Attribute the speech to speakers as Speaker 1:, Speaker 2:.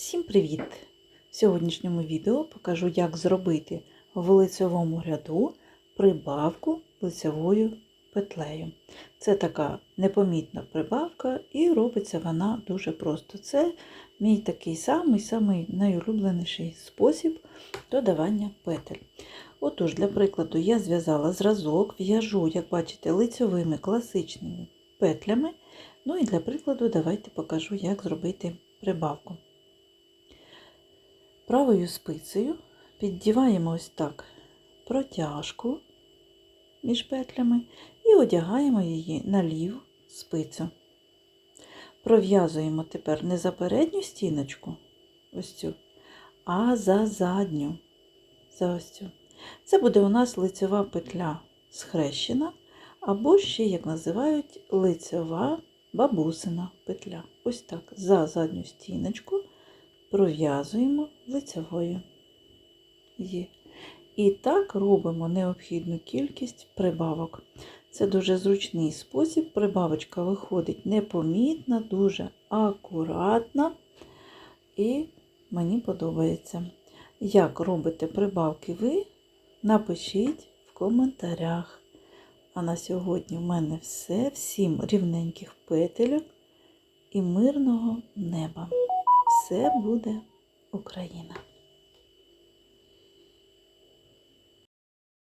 Speaker 1: Всім привіт! В сьогоднішньому відео покажу, як зробити в лицевому ряду прибавку лицевою петлею. Це така непомітна прибавка і робиться вона дуже просто. Це мій такий самий самий найулюбленіший спосіб додавання петель. Отож, для прикладу, я зв'язала зразок, в'яжу, як бачите, лицевими класичними петлями. Ну і для прикладу, давайте покажу, як зробити прибавку. Правою спицею піддіваємо ось так протяжку між петлями і одягаємо її на ліву спицю. Пров'язуємо тепер не за передню стіночку, ось цю, а за задню. За ось цю. Це буде у нас лицева петля схрещена, або ще, як називають, лицева бабусина петля. Ось так, за задню стіночку пров'язуємо лицевою. Є. І так робимо необхідну кількість прибавок. Це дуже зручний спосіб. Прибавочка виходить непомітна, дуже акуратна. І мені подобається. Як робите прибавки ви, напишіть в коментарях. А на сьогодні в мене все. Всім рівненьких петель і мирного неба. Все буде Україна!